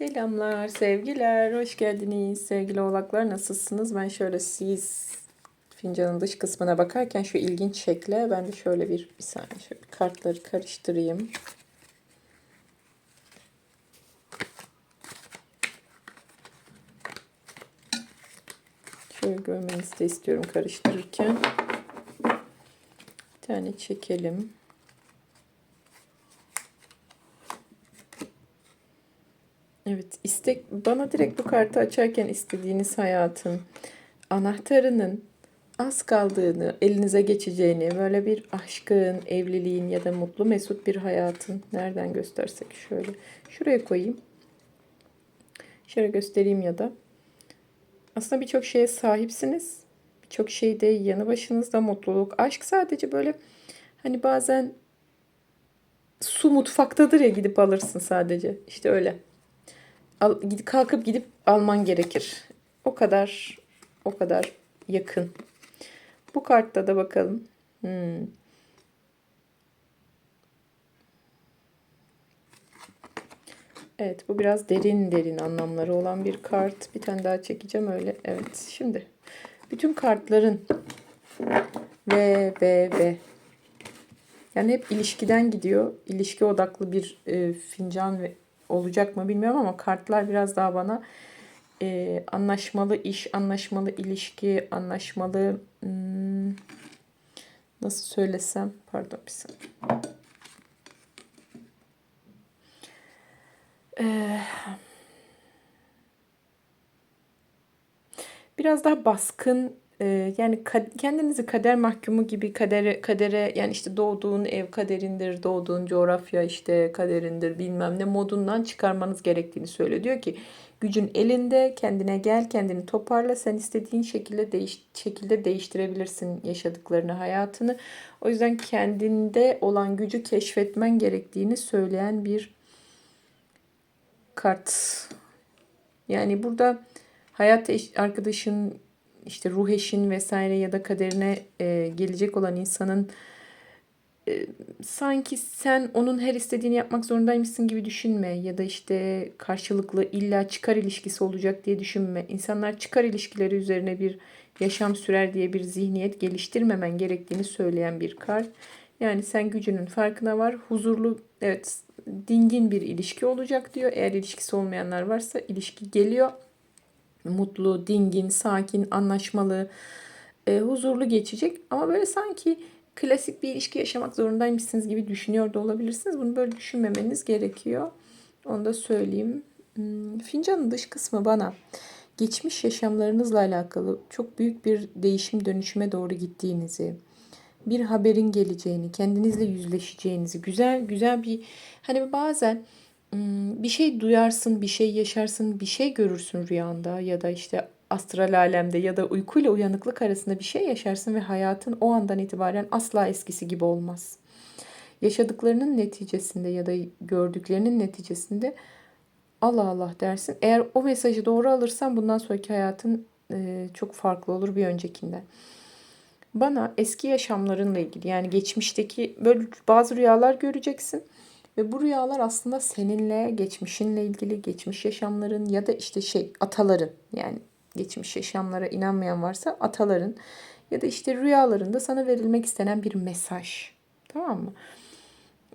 Selamlar, sevgiler, hoş geldiniz sevgili oğlaklar. Nasılsınız? Ben şöyle siz fincanın dış kısmına bakarken şu ilginç şekle ben de şöyle bir, bir saniye şöyle kartları karıştırayım. Şöyle görmenizi de istiyorum karıştırırken. Bir tane çekelim. Evet, istek bana direkt bu kartı açarken istediğiniz hayatın anahtarının az kaldığını, elinize geçeceğini, böyle bir aşkın, evliliğin ya da mutlu mesut bir hayatın nereden göstersek şöyle şuraya koyayım. Şöyle göstereyim ya da aslında birçok şeye sahipsiniz. Birçok şeyde yanı başınızda mutluluk, aşk sadece böyle hani bazen su mutfaktadır ya gidip alırsın sadece. İşte öyle al, kalkıp gidip alman gerekir. O kadar o kadar yakın. Bu kartta da bakalım. Hmm. Evet bu biraz derin derin anlamları olan bir kart. Bir tane daha çekeceğim öyle. Evet şimdi bütün kartların ve ve ve yani hep ilişkiden gidiyor. İlişki odaklı bir e, fincan ve olacak mı bilmiyorum ama kartlar biraz daha bana e, anlaşmalı iş, anlaşmalı ilişki, anlaşmalı hmm, nasıl söylesem pardon bir saniye. Ee, biraz daha baskın e, yani kendinizi kader mahkumu gibi kadere kadere yani işte doğduğun ev kaderindir, doğduğun coğrafya işte kaderindir bilmem ne modundan çıkarmanız gerektiğini söylüyor. Diyor ki gücün elinde kendine gel kendini toparla sen istediğin şekilde değiş şekilde değiştirebilirsin yaşadıklarını hayatını. O yüzden kendinde olan gücü keşfetmen gerektiğini söyleyen bir kart. Yani burada hayat arkadaşın işte ruh eşin vesaire ya da kaderine e, gelecek olan insanın e, sanki sen onun her istediğini yapmak zorundaymışsın gibi düşünme ya da işte karşılıklı illa çıkar ilişkisi olacak diye düşünme. İnsanlar çıkar ilişkileri üzerine bir yaşam sürer diye bir zihniyet geliştirmemen gerektiğini söyleyen bir kart. Yani sen gücünün farkına var. Huzurlu, evet dingin bir ilişki olacak diyor. Eğer ilişkisi olmayanlar varsa ilişki geliyor mutlu, dingin, sakin, anlaşmalı, e, huzurlu geçecek. Ama böyle sanki klasik bir ilişki yaşamak zorundaymışsınız gibi düşünüyor da olabilirsiniz. Bunu böyle düşünmemeniz gerekiyor. Onu da söyleyeyim. Hmm, fincanın dış kısmı bana geçmiş yaşamlarınızla alakalı çok büyük bir değişim dönüşüme doğru gittiğinizi, bir haberin geleceğini, kendinizle yüzleşeceğinizi, güzel güzel bir hani bazen bir şey duyarsın, bir şey yaşarsın, bir şey görürsün rüyanda ya da işte astral alemde ya da uykuyla uyanıklık arasında bir şey yaşarsın ve hayatın o andan itibaren asla eskisi gibi olmaz. Yaşadıklarının neticesinde ya da gördüklerinin neticesinde Allah Allah dersin. Eğer o mesajı doğru alırsan bundan sonraki hayatın çok farklı olur bir öncekinden. Bana eski yaşamlarınla ilgili yani geçmişteki böyle bazı rüyalar göreceksin ve bu rüyalar aslında seninle, geçmişinle ilgili, geçmiş yaşamların ya da işte şey ataların yani geçmiş yaşamlara inanmayan varsa ataların ya da işte rüyalarında sana verilmek istenen bir mesaj. Tamam mı?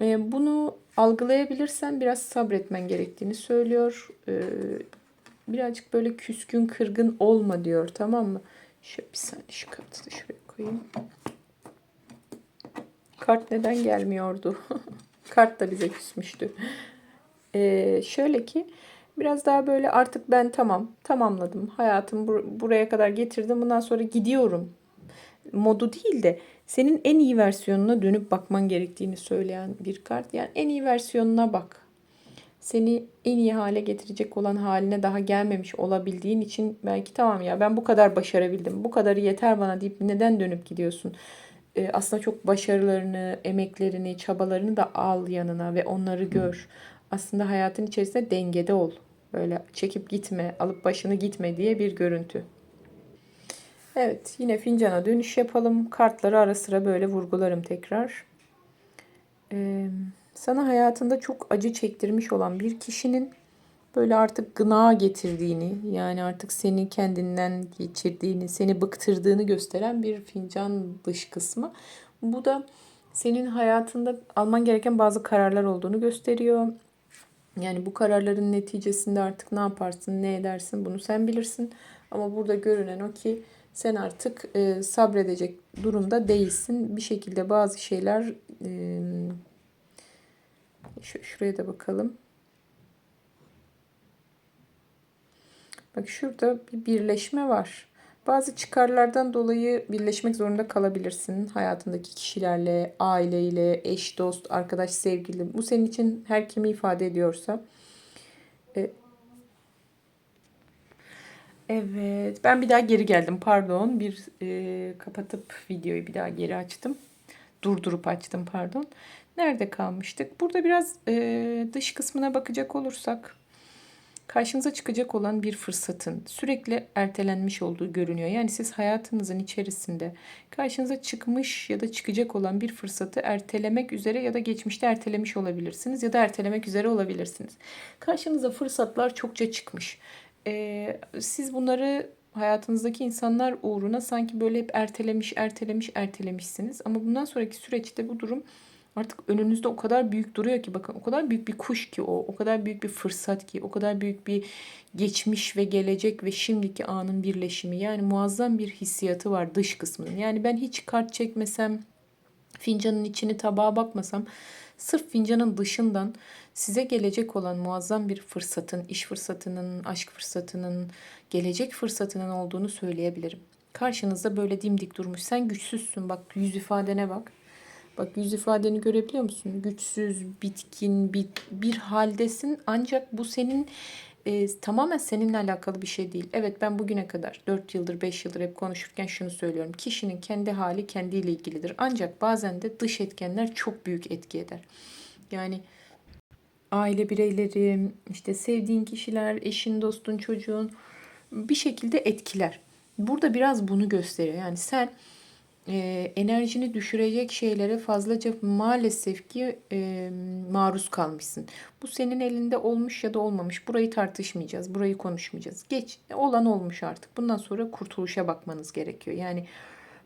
Ee, bunu algılayabilirsen biraz sabretmen gerektiğini söylüyor. Ee, birazcık böyle küskün, kırgın olma diyor. Tamam mı? Şöyle bir saniye şu kartı da şuraya koyayım. Kart neden gelmiyordu? Kart da bize küsmüştü. Ee, şöyle ki biraz daha böyle artık ben tamam tamamladım. Hayatım bur- buraya kadar getirdim. Bundan sonra gidiyorum. Modu değil de senin en iyi versiyonuna dönüp bakman gerektiğini söyleyen bir kart. Yani en iyi versiyonuna bak. Seni en iyi hale getirecek olan haline daha gelmemiş olabildiğin için belki tamam ya ben bu kadar başarabildim. Bu kadarı yeter bana deyip neden dönüp gidiyorsun? E, aslında çok başarılarını, emeklerini, çabalarını da al yanına ve onları gör. Aslında hayatın içerisinde dengede ol. Böyle çekip gitme, alıp başını gitme diye bir görüntü. Evet, yine fincana dönüş yapalım. Kartları ara sıra böyle vurgularım tekrar. Ee, sana hayatında çok acı çektirmiş olan bir kişinin böyle artık gına getirdiğini yani artık seni kendinden geçirdiğini, seni bıktırdığını gösteren bir fincan dış kısmı. Bu da senin hayatında alman gereken bazı kararlar olduğunu gösteriyor. Yani bu kararların neticesinde artık ne yaparsın, ne edersin bunu sen bilirsin. Ama burada görünen o ki sen artık e, sabredecek durumda değilsin. Bir şekilde bazı şeyler e, şu, şuraya da bakalım. Bak şurada bir birleşme var. Bazı çıkarlardan dolayı birleşmek zorunda kalabilirsin. Hayatındaki kişilerle, aileyle, eş, dost, arkadaş, sevgili. Bu senin için her kimi ifade ediyorsa. E, Evet, ben bir daha geri geldim. Pardon, bir e, kapatıp videoyu bir daha geri açtım. Durdurup açtım, pardon. Nerede kalmıştık? Burada biraz e, dış kısmına bakacak olursak, karşınıza çıkacak olan bir fırsatın sürekli ertelenmiş olduğu görünüyor. Yani siz hayatınızın içerisinde karşınıza çıkmış ya da çıkacak olan bir fırsatı ertelemek üzere ya da geçmişte ertelemiş olabilirsiniz ya da ertelemek üzere olabilirsiniz. Karşınıza fırsatlar çokça çıkmış. Ee, siz bunları hayatınızdaki insanlar uğruna sanki böyle hep ertelemiş, ertelemiş, ertelemişsiniz. Ama bundan sonraki süreçte bu durum artık önünüzde o kadar büyük duruyor ki bakın o kadar büyük bir kuş ki o, o kadar büyük bir fırsat ki, o kadar büyük bir geçmiş ve gelecek ve şimdiki anın birleşimi. Yani muazzam bir hissiyatı var dış kısmının. Yani ben hiç kart çekmesem, fincanın içini tabağa bakmasam sırf fincanın dışından size gelecek olan muazzam bir fırsatın, iş fırsatının, aşk fırsatının, gelecek fırsatının olduğunu söyleyebilirim. Karşınızda böyle dimdik durmuş. Sen güçsüzsün. Bak yüz ifadene bak. Bak yüz ifadeni görebiliyor musun? Güçsüz, bitkin, bir, bir haldesin. Ancak bu senin e, tamamen seninle alakalı bir şey değil. Evet ben bugüne kadar 4 yıldır 5 yıldır hep konuşurken şunu söylüyorum. Kişinin kendi hali kendiyle ilgilidir. Ancak bazen de dış etkenler çok büyük etki eder. Yani aile bireyleri, işte sevdiğin kişiler, eşin, dostun, çocuğun bir şekilde etkiler. Burada biraz bunu gösteriyor. Yani sen e, enerjini düşürecek şeylere fazlaca maalesef ki e, maruz kalmışsın. Bu senin elinde olmuş ya da olmamış. Burayı tartışmayacağız, burayı konuşmayacağız. Geç, olan olmuş artık. Bundan sonra kurtuluşa bakmanız gerekiyor. Yani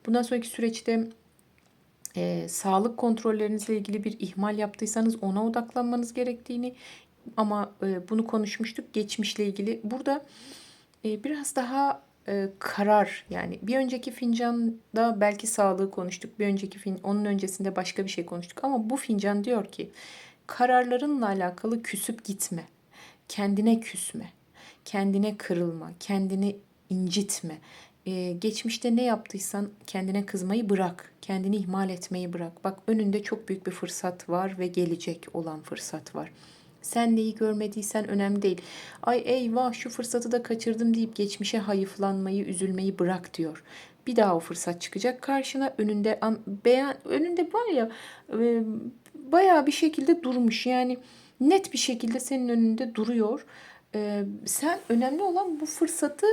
bundan sonraki süreçte e, sağlık kontrollerinizle ilgili bir ihmal yaptıysanız ona odaklanmanız gerektiğini ama e, bunu konuşmuştuk geçmişle ilgili. Burada e, biraz daha e, karar yani bir önceki fincanda belki sağlığı konuştuk. Bir önceki fin onun öncesinde başka bir şey konuştuk ama bu fincan diyor ki kararlarınla alakalı küsüp gitme. Kendine küsme. Kendine kırılma, kendini incitme. Ee, geçmişte ne yaptıysan kendine kızmayı bırak. Kendini ihmal etmeyi bırak. Bak önünde çok büyük bir fırsat var ve gelecek olan fırsat var. Sen neyi görmediysen önemli değil. Ay eyvah şu fırsatı da kaçırdım deyip geçmişe hayıflanmayı, üzülmeyi bırak diyor. Bir daha o fırsat çıkacak karşına önünde an, beyan önünde var ya e, bayağı bir şekilde durmuş. Yani net bir şekilde senin önünde duruyor. E, sen önemli olan bu fırsatı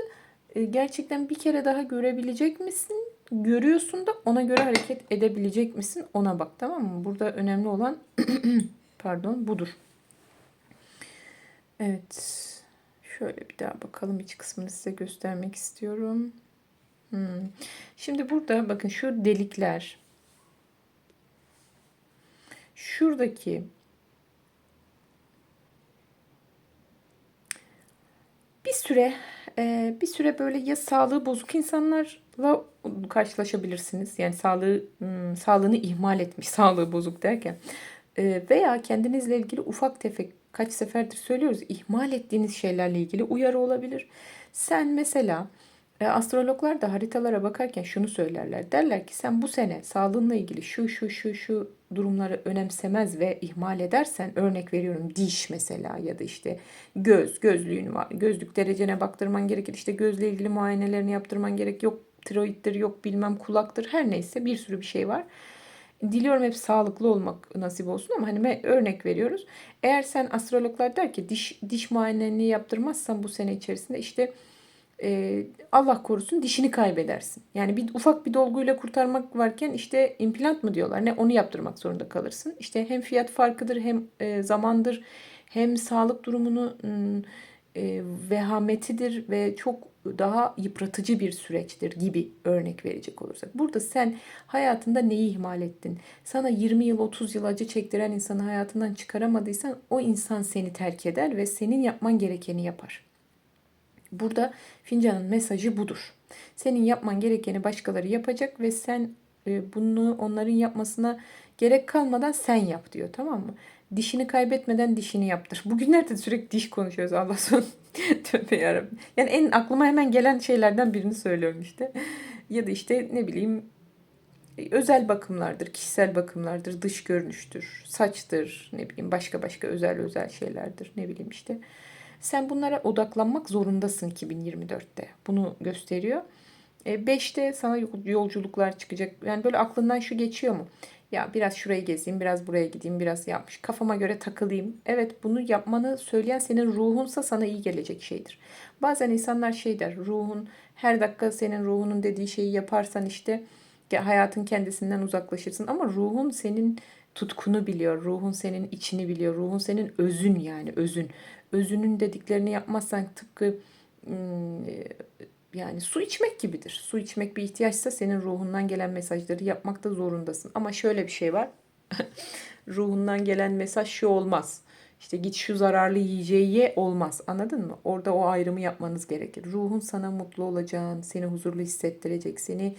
e, gerçekten bir kere daha görebilecek misin? Görüyorsun da ona göre hareket edebilecek misin? Ona bak tamam mı? Burada önemli olan pardon budur. Evet. Şöyle bir daha bakalım iç kısmını size göstermek istiyorum. Hmm. Şimdi burada bakın şu delikler. Şuradaki bir süre e, bir süre böyle ya sağlığı bozuk insanlarla karşılaşabilirsiniz. Yani sağlığı hmm, sağlığını ihmal etmiş, sağlığı bozuk derken e, veya kendinizle ilgili ufak tefek kaç seferdir söylüyoruz ihmal ettiğiniz şeylerle ilgili uyarı olabilir. Sen mesela e, astrologlar da haritalara bakarken şunu söylerler. Derler ki sen bu sene sağlığınla ilgili şu şu şu şu durumları önemsemez ve ihmal edersen örnek veriyorum diş mesela ya da işte göz gözlüğün var. Gözlük derecene baktırman gerekir. İşte gözle ilgili muayenelerini yaptırman gerek. Yok tiroiddir yok bilmem kulaktır her neyse bir sürü bir şey var. Diliyorum hep sağlıklı olmak nasip olsun ama hani örnek veriyoruz. Eğer sen astrologlar der ki diş diş muayenelerini yaptırmazsan bu sene içerisinde işte e, Allah korusun dişini kaybedersin. Yani bir ufak bir dolguyla kurtarmak varken işte implant mı diyorlar ne onu yaptırmak zorunda kalırsın. İşte hem fiyat farkıdır hem e, zamandır hem sağlık durumunu e, vehametidir ve çok daha yıpratıcı bir süreçtir gibi örnek verecek olursak. Burada sen hayatında neyi ihmal ettin? Sana 20 yıl 30 yıl acı çektiren insanı hayatından çıkaramadıysan o insan seni terk eder ve senin yapman gerekeni yapar. Burada fincanın mesajı budur. Senin yapman gerekeni başkaları yapacak ve sen e, bunu onların yapmasına gerek kalmadan sen yap diyor tamam mı? Dişini kaybetmeden dişini yaptır. Bugünlerde sürekli diş konuşuyoruz Allah son. Tövbe yarabbim. Yani en aklıma hemen gelen şeylerden birini söylüyorum işte. Ya da işte ne bileyim özel bakımlardır, kişisel bakımlardır, dış görünüştür, saçtır, ne bileyim başka başka özel özel şeylerdir, ne bileyim işte. Sen bunlara odaklanmak zorundasın 2024'te. Bunu gösteriyor. 5'te e, sana yolculuklar çıkacak. Yani böyle aklından şu geçiyor mu? Ya biraz şurayı gezeyim, biraz buraya gideyim, biraz yapmış. Kafama göre takılayım. Evet bunu yapmanı söyleyen senin ruhunsa sana iyi gelecek şeydir. Bazen insanlar şey der, ruhun her dakika senin ruhunun dediği şeyi yaparsan işte hayatın kendisinden uzaklaşırsın. Ama ruhun senin tutkunu biliyor, ruhun senin içini biliyor, ruhun senin özün yani özün. Özünün dediklerini yapmazsan tıpkı yani su içmek gibidir. Su içmek bir ihtiyaçsa senin ruhundan gelen mesajları yapmakta zorundasın. Ama şöyle bir şey var. ruhundan gelen mesaj şu olmaz. İşte git şu zararlı yiyeceği ye olmaz. Anladın mı? Orada o ayrımı yapmanız gerekir. Ruhun sana mutlu olacağın, seni huzurlu hissettirecek, seni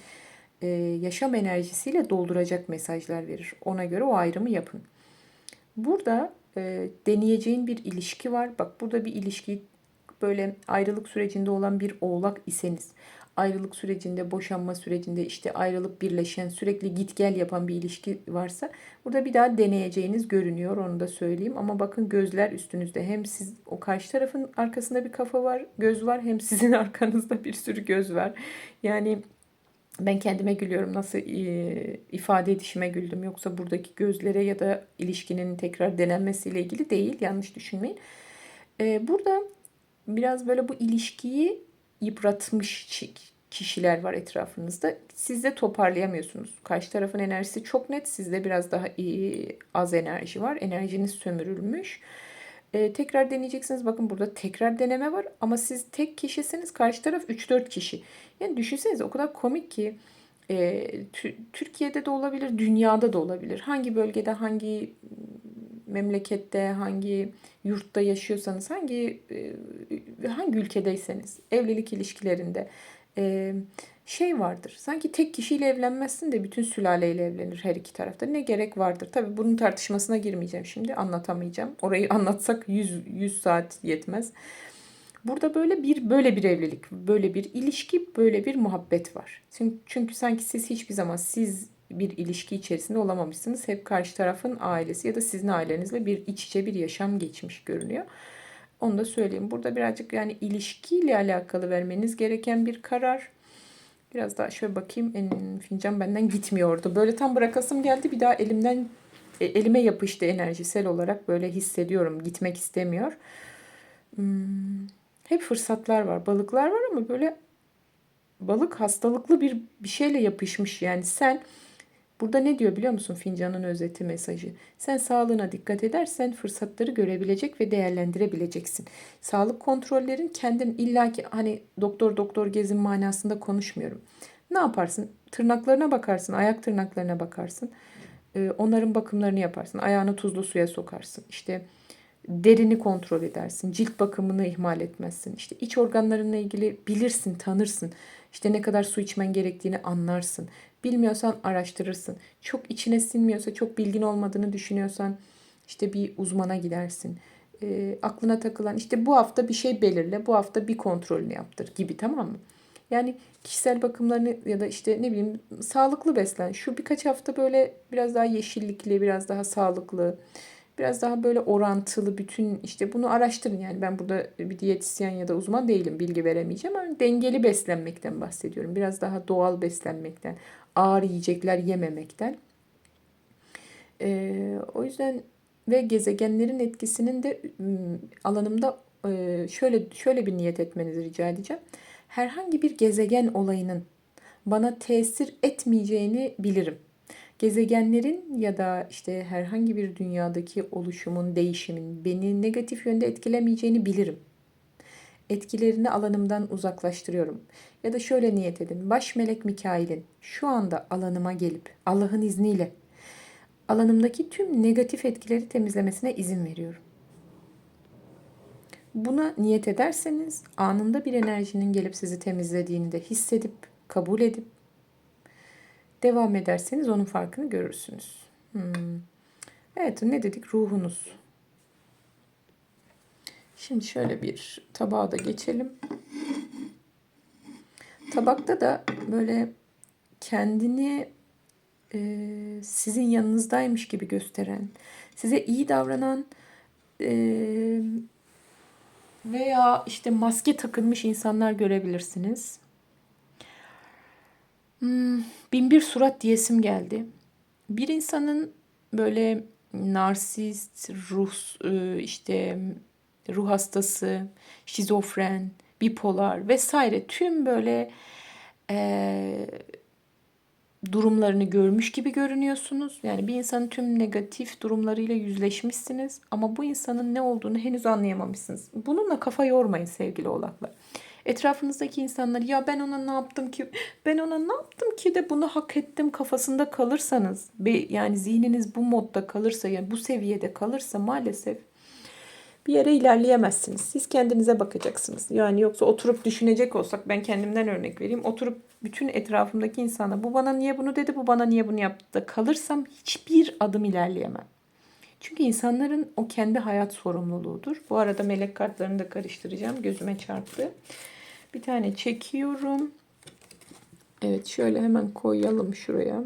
e, yaşam enerjisiyle dolduracak mesajlar verir. Ona göre o ayrımı yapın. Burada e, deneyeceğin bir ilişki var. Bak burada bir ilişki böyle ayrılık sürecinde olan bir oğlak iseniz, ayrılık sürecinde, boşanma sürecinde işte ayrılıp birleşen, sürekli git gel yapan bir ilişki varsa burada bir daha deneyeceğiniz görünüyor onu da söyleyeyim. Ama bakın gözler üstünüzde. Hem siz o karşı tarafın arkasında bir kafa var, göz var hem sizin arkanızda bir sürü göz var. Yani ben kendime gülüyorum. Nasıl ifade edişime güldüm. Yoksa buradaki gözlere ya da ilişkinin tekrar denenmesiyle ilgili değil. Yanlış düşünmeyin. Burada biraz böyle bu ilişkiyi yıpratmış kişiler var etrafınızda. Siz de toparlayamıyorsunuz. Karşı tarafın enerjisi çok net. Sizde biraz daha iyi, az enerji var. Enerjiniz sömürülmüş. Ee, tekrar deneyeceksiniz. Bakın burada tekrar deneme var. Ama siz tek kişisiniz. Karşı taraf 3-4 kişi. Yani düşünsenize o kadar komik ki. E, Türkiye'de de olabilir, dünyada da olabilir. Hangi bölgede, hangi memlekette, hangi yurtta yaşıyorsanız, hangi e, hangi ülkedeyseniz, evlilik ilişkilerinde e, şey vardır. Sanki tek kişiyle evlenmezsin de bütün sülaleyle evlenir her iki tarafta. Ne gerek vardır? Tabii bunun tartışmasına girmeyeceğim şimdi. Anlatamayacağım. Orayı anlatsak 100 100 saat yetmez. Burada böyle bir böyle bir evlilik, böyle bir ilişki, böyle bir muhabbet var. Çünkü, çünkü sanki siz hiçbir zaman siz bir ilişki içerisinde olamamışsınız. Hep karşı tarafın ailesi ya da sizin ailenizle bir iç içe bir yaşam geçmiş görünüyor. Onu da söyleyeyim. Burada birazcık yani ilişkiyle alakalı vermeniz gereken bir karar. Biraz daha şöyle bakayım. En, fincan benden gitmiyordu. Böyle tam bırakasım geldi. Bir daha elimden e, elime yapıştı enerjisel olarak. Böyle hissediyorum. Gitmek istemiyor. Hmm, hep fırsatlar var. Balıklar var ama böyle balık hastalıklı bir bir şeyle yapışmış. Yani sen Burada ne diyor biliyor musun fincanın özeti mesajı? Sen sağlığına dikkat edersen fırsatları görebilecek ve değerlendirebileceksin. Sağlık kontrollerin kendin illaki hani doktor doktor gezin manasında konuşmuyorum. Ne yaparsın? Tırnaklarına bakarsın, ayak tırnaklarına bakarsın. Ee, onların bakımlarını yaparsın. Ayağını tuzlu suya sokarsın. İşte derini kontrol edersin. Cilt bakımını ihmal etmezsin. İşte iç organlarınla ilgili bilirsin, tanırsın. İşte ne kadar su içmen gerektiğini anlarsın. Bilmiyorsan araştırırsın. Çok içine sinmiyorsa, çok bilgin olmadığını düşünüyorsan işte bir uzmana gidersin. E, aklına takılan işte bu hafta bir şey belirle, bu hafta bir kontrolünü yaptır gibi tamam mı? Yani kişisel bakımlarını ya da işte ne bileyim sağlıklı beslen. Şu birkaç hafta böyle biraz daha yeşillikli, biraz daha sağlıklı, biraz daha böyle orantılı bütün işte bunu araştırın. Yani ben burada bir diyetisyen ya da uzman değilim bilgi veremeyeceğim ama dengeli beslenmekten bahsediyorum. Biraz daha doğal beslenmekten, ağır yiyecekler yememekten. Ee, o yüzden ve gezegenlerin etkisinin de alanımda e, şöyle şöyle bir niyet etmenizi rica edeceğim. Herhangi bir gezegen olayının bana tesir etmeyeceğini bilirim. Gezegenlerin ya da işte herhangi bir dünyadaki oluşumun, değişimin beni negatif yönde etkilemeyeceğini bilirim. Etkilerini alanımdan uzaklaştırıyorum. Ya da şöyle niyet edin. Baş melek Mikail'in şu anda alanıma gelip Allah'ın izniyle alanımdaki tüm negatif etkileri temizlemesine izin veriyorum. Buna niyet ederseniz anında bir enerjinin gelip sizi temizlediğini de hissedip, kabul edip devam ederseniz onun farkını görürsünüz. Hmm. Evet ne dedik? Ruhunuz. Şimdi şöyle bir tabağa da geçelim. Tabakta da böyle kendini e, sizin yanınızdaymış gibi gösteren, size iyi davranan e, veya işte maske takılmış insanlar görebilirsiniz. Hmm, bin bir surat diyesim geldi. Bir insanın böyle narsist, ruh e, işte ruh hastası, şizofren, bipolar vesaire tüm böyle e, durumlarını görmüş gibi görünüyorsunuz. Yani bir insanın tüm negatif durumlarıyla yüzleşmişsiniz ama bu insanın ne olduğunu henüz anlayamamışsınız. Bununla kafa yormayın sevgili oğlaklar. Etrafınızdaki insanlar ya ben ona ne yaptım ki ben ona ne yaptım ki de bunu hak ettim kafasında kalırsanız yani zihniniz bu modda kalırsa yani bu seviyede kalırsa maalesef bir yere ilerleyemezsiniz. Siz kendinize bakacaksınız. Yani yoksa oturup düşünecek olsak ben kendimden örnek vereyim. Oturup bütün etrafımdaki insana bu bana niye bunu dedi, bu bana niye bunu yaptı da kalırsam hiçbir adım ilerleyemem. Çünkü insanların o kendi hayat sorumluluğudur. Bu arada melek kartlarını da karıştıracağım. Gözüme çarptı. Bir tane çekiyorum. Evet şöyle hemen koyalım şuraya.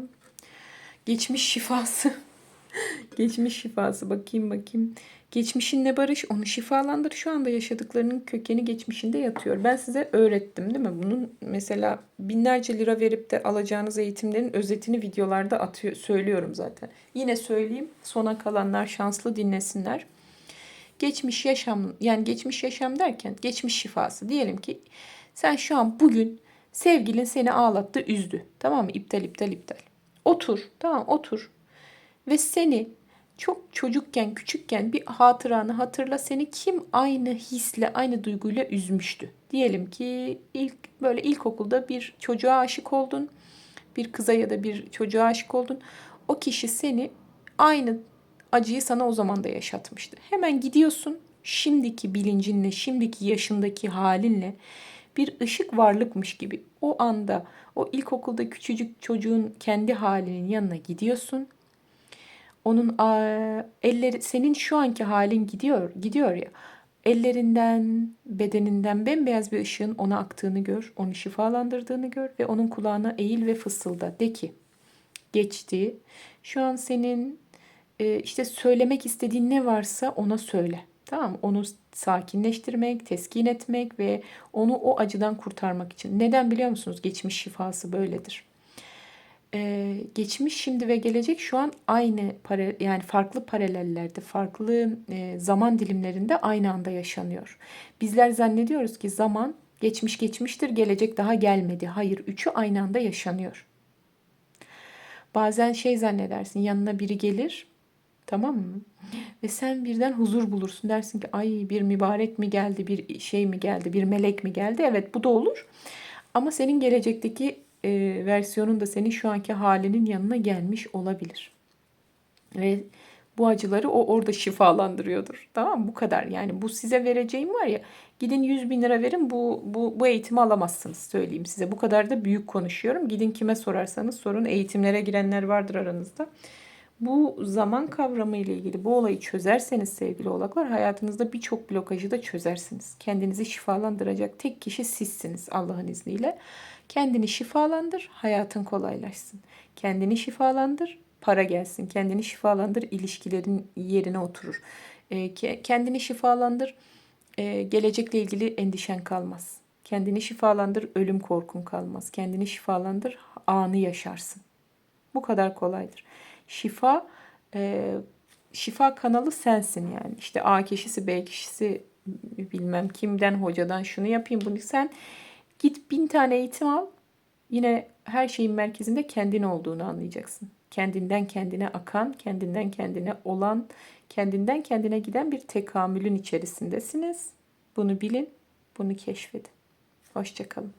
Geçmiş şifası. Geçmiş şifası bakayım bakayım. Geçmişinle barış, onu şifalandır. Şu anda yaşadıklarının kökeni geçmişinde yatıyor. Ben size öğrettim değil mi? Bunun mesela binlerce lira verip de alacağınız eğitimlerin özetini videolarda atıyor, söylüyorum zaten. Yine söyleyeyim. Sona kalanlar şanslı dinlesinler. Geçmiş yaşam, yani geçmiş yaşam derken geçmiş şifası. Diyelim ki sen şu an bugün sevgilin seni ağlattı, üzdü. Tamam mı? İptal, iptal, iptal. Otur, tamam otur. Ve seni çok çocukken, küçükken bir hatıranı hatırla seni kim aynı hisle, aynı duyguyla üzmüştü. Diyelim ki ilk böyle ilkokulda bir çocuğa aşık oldun. Bir kıza ya da bir çocuğa aşık oldun. O kişi seni aynı acıyı sana o zaman da yaşatmıştı. Hemen gidiyorsun şimdiki bilincinle, şimdiki yaşındaki halinle bir ışık varlıkmış gibi o anda o ilkokulda küçücük çocuğun kendi halinin yanına gidiyorsun onun elleri senin şu anki halin gidiyor, gidiyor ya. Ellerinden, bedeninden bembeyaz bir ışığın ona aktığını gör, onu şifalandırdığını gör ve onun kulağına eğil ve fısılda. De ki, geçti. Şu an senin e, işte söylemek istediğin ne varsa ona söyle. Tamam Onu sakinleştirmek, teskin etmek ve onu o acıdan kurtarmak için. Neden biliyor musunuz? Geçmiş şifası böyledir e, geçmiş, şimdi ve gelecek şu an aynı pare, yani farklı paralellerde, farklı e, zaman dilimlerinde aynı anda yaşanıyor. Bizler zannediyoruz ki zaman geçmiş geçmiştir, gelecek daha gelmedi. Hayır, üçü aynı anda yaşanıyor. Bazen şey zannedersin, yanına biri gelir, tamam mı? Ve sen birden huzur bulursun. Dersin ki ay bir mübarek mi geldi, bir şey mi geldi, bir melek mi geldi? Evet bu da olur. Ama senin gelecekteki e, versiyonun da senin şu anki halinin yanına gelmiş olabilir. Ve bu acıları o orada şifalandırıyordur. Tamam mı? Bu kadar. Yani bu size vereceğim var ya gidin 100 bin lira verin bu, bu, bu eğitimi alamazsınız söyleyeyim size. Bu kadar da büyük konuşuyorum. Gidin kime sorarsanız sorun. Eğitimlere girenler vardır aranızda. Bu zaman kavramı ile ilgili bu olayı çözerseniz sevgili oğlaklar hayatınızda birçok blokajı da çözersiniz. Kendinizi şifalandıracak tek kişi sizsiniz Allah'ın izniyle. Kendini şifalandır, hayatın kolaylaşsın. Kendini şifalandır, para gelsin. Kendini şifalandır, ilişkilerin yerine oturur. E, kendini şifalandır, e, gelecekle ilgili endişen kalmaz. Kendini şifalandır, ölüm korkun kalmaz. Kendini şifalandır, anı yaşarsın. Bu kadar kolaydır. Şifa, e, şifa kanalı sensin yani. İşte A kişisi, B kişisi bilmem kimden, hocadan şunu yapayım bunu sen Git bin tane eğitim al. Yine her şeyin merkezinde kendin olduğunu anlayacaksın. Kendinden kendine akan, kendinden kendine olan, kendinden kendine giden bir tekamülün içerisindesiniz. Bunu bilin. Bunu keşfedin. Hoşçakalın.